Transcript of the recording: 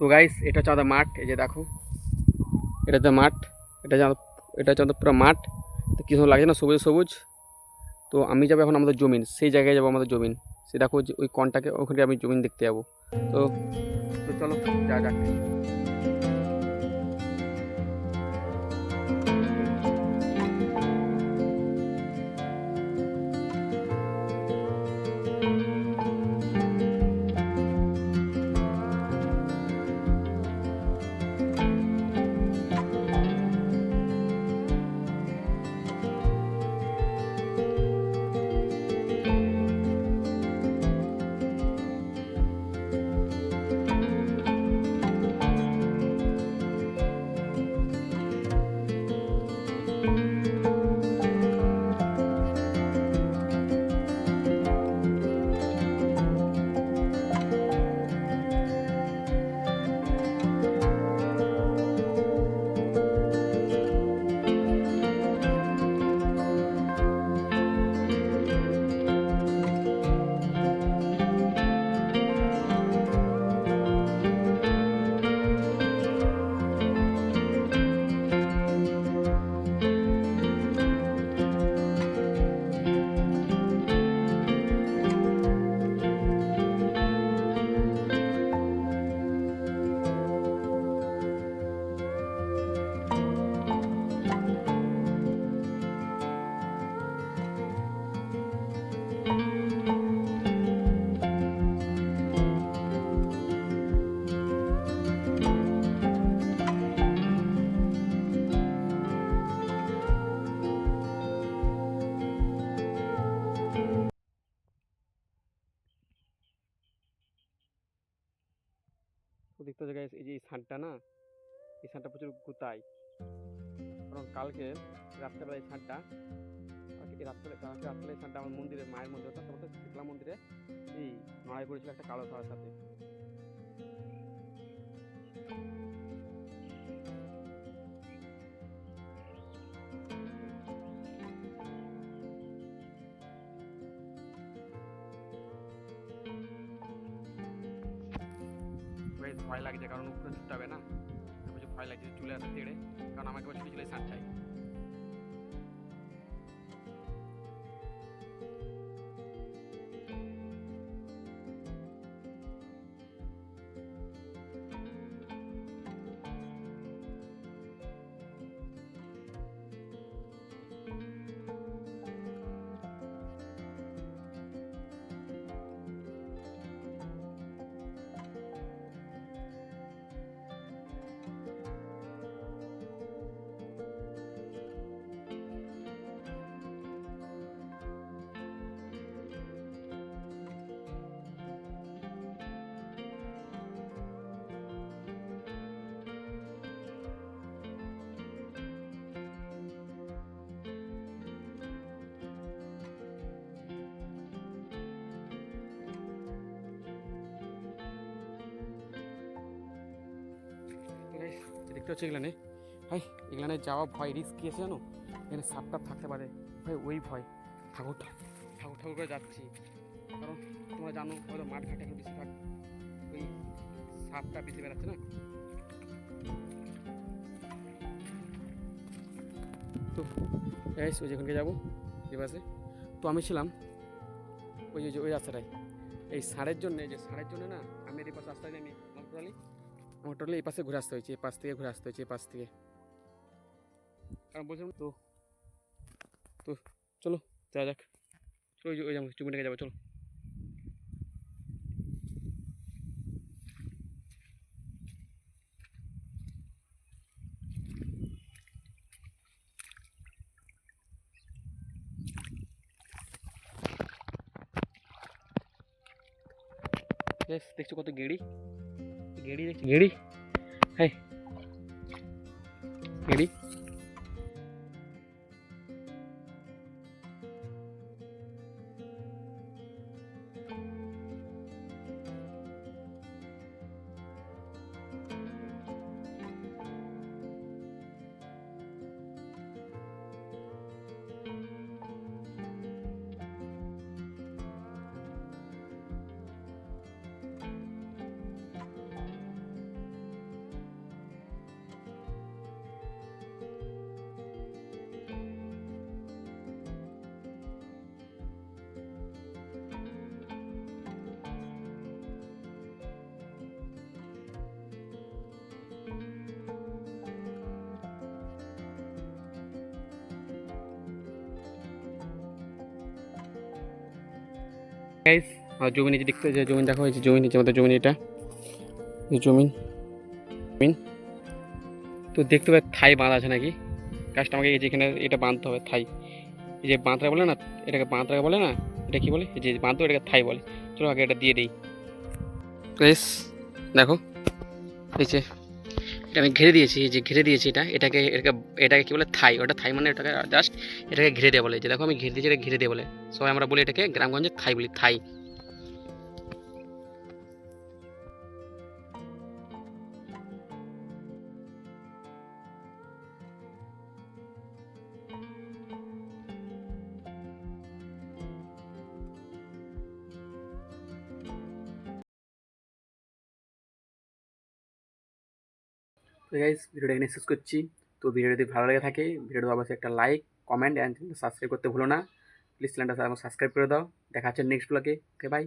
তো গাইস এটা হচ্ছে আমাদের মাঠ, এই যে দেখো। এটা হচ্ছে মাঠ, এটা এটা হচ্ছে আমাদের পুরো মাঠ। তো কী লাগছে না, সবুজ সবুজ। তো আমি যাব এখন আমাদের জমিন, সেই জায়গায় যাব আমাদের জমিন। সে দেখো যে ওই কনটাকে ওখানে আমি জমিন দেখতে যাব। তো তো চলো, যা যাক। দেখতে হচ্ছে এই যে এই সানটা না, এই সানটা প্রচুর গুতায় কারণ কালকে রাত্রেবেলা এই সানটা এই রাত্রে, কালকে রাত্রে এই সানটা আমার মন্দিরে, মায়ের মন্দির, অর্থাৎ মন্দিরে এই লড়াই করেছিল একটা কালো সাদার সাথে। ভয় লাগছে কারণ উপরে হবে না। আমি ভয় লাগছে, চলে আসে তেড়ে কারণ আমাকে বলে ছুটেছিল এই দেখতে হচ্ছে এগুলানে ভাই এগুলানে যাওয়া ভয় রিস্ক কি আছে জানো? এখানে সাপটা থাকতে পারে। ভাই, ওই ভয়। ঠাকুর ঠাকুর ঠাকুর করে যাচ্ছি। কারণ তোমরা জানো, হয়তো মাঠ ঘাটে এখন বেশিরভাগ ওই সাপটা বেশি বেড়াচ্ছে না। তো গাইস ওই যেখানকে যাব যে বাসে তো আমি ছিলাম ওই যে, ওই রাস্তাটায়। এই সারের জন্য যে সারের জন্য না, আমি এই পাশে রাস্তায় নেমে টোটালি আমার এই পাশে ঘুরে আসতে হয়েছে, এই পাশ থেকে ঘুরে আসতে হয়েছে, এই পাশ থেকে। কারণ বলছিলাম তো তো চলো, যাওয়া যাক। চলো ওই যে যাব চুমিটাকে যাব, চলো। দেখছ কত গেড়ি? গেড়ি দেখছি গেড়ি হ্যাঁ গাইস জমি নিচে দেখতে যে জমি দেখো এই যে জমি নিচে আমাদের জমি এটা। এই জমি জমিন। তো দেখতে পাই থাই বাঁধ আছে নাকি? গাছটা আমাকে এই যেখানে এটা বাঁধতে হবে, থাই। এই যে বাঁধটা বলে না, এটাকে বাঁধটাকে বলে না, এটা কি বলে? যে বাঁধতে এটাকে থাই বলে। চলো আগে এটা দিয়ে দিই। গাইস দেখো, এই যে এটা আমি ঘিরে দিয়েছি যে ঘিরে দিয়েছি এটা, এটাকে এটাকে এটাকে কী বলে থাই, ওটা থাই মানে ওটাকে জাস্ট এটাকে ঘিরে দেওয়া বলে যে দেখো আমি ঘিরে দিয়েছি, এটা ঘিরে দেওয়া বলে। সবাই আমরা বলি এটাকে গ্রামগঞ্জে থাই বলি, থাই। তো গাইজ ভিডিওটা এখানে শেষ করছি। তো ভিডিও যদি ভালো লেগে থাকে, ভিডিওটা অবশ্যই একটা লাইক, কমেন্ট অ্যান্ড সাবস্ক্রাইব করতে ভুলো না। প্লিজ চ্যানেলটা সাবস্ক্রাইব করে দাও। দেখা হচ্ছে নেক্সট ব্লগে ওকে বাই